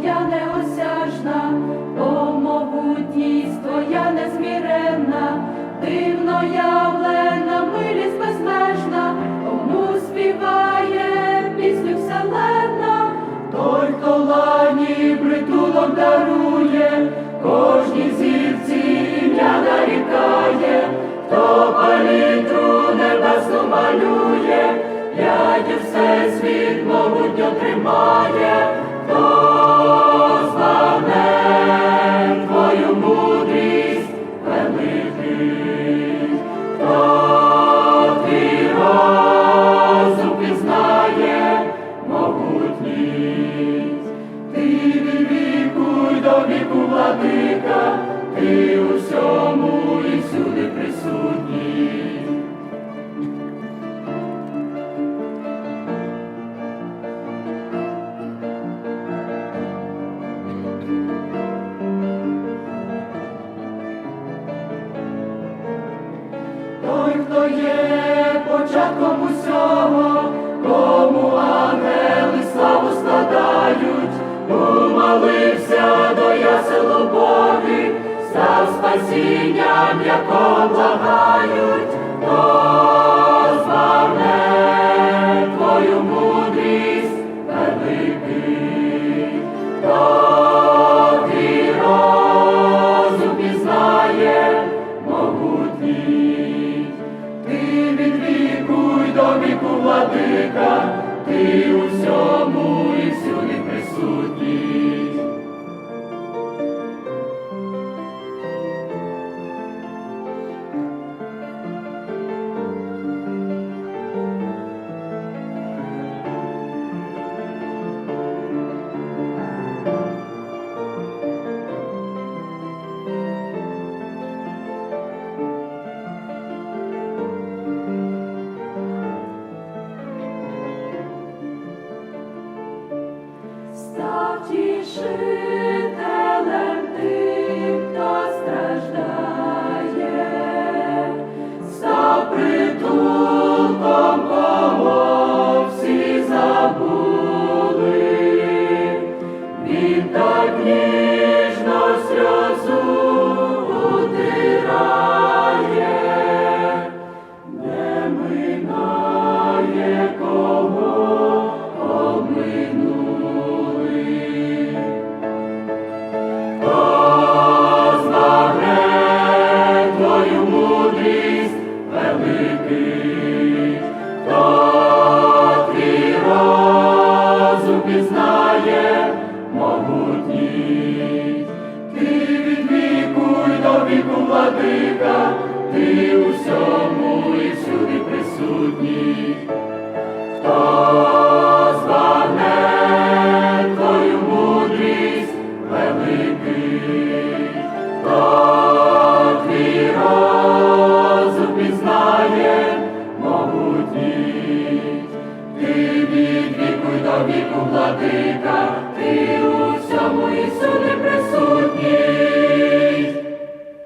твоя неосяжна, о могутність твоя незміренна, дивно явлена, милість безмежна, кому співає пісню вселенна, той, хто лані притулок дарує, кожній зірці ім'я нарікає, хто палітру небесну малює, п'ять все світ могутньо тримає, хто віку владика, ти у всьому і всюди присутній. Той, хто є початком усього, спасінням, якого благають, хто збагне твою мудрість великий, хто твій розум пізнає могутній. Ти від віку й до віку владика, ти у всьому і всюди ти у всьому і всюди присутній. Хто збагне твою мудрість великий, хто твій розум пізнає могутність, ти від віку й до віку владика, ти у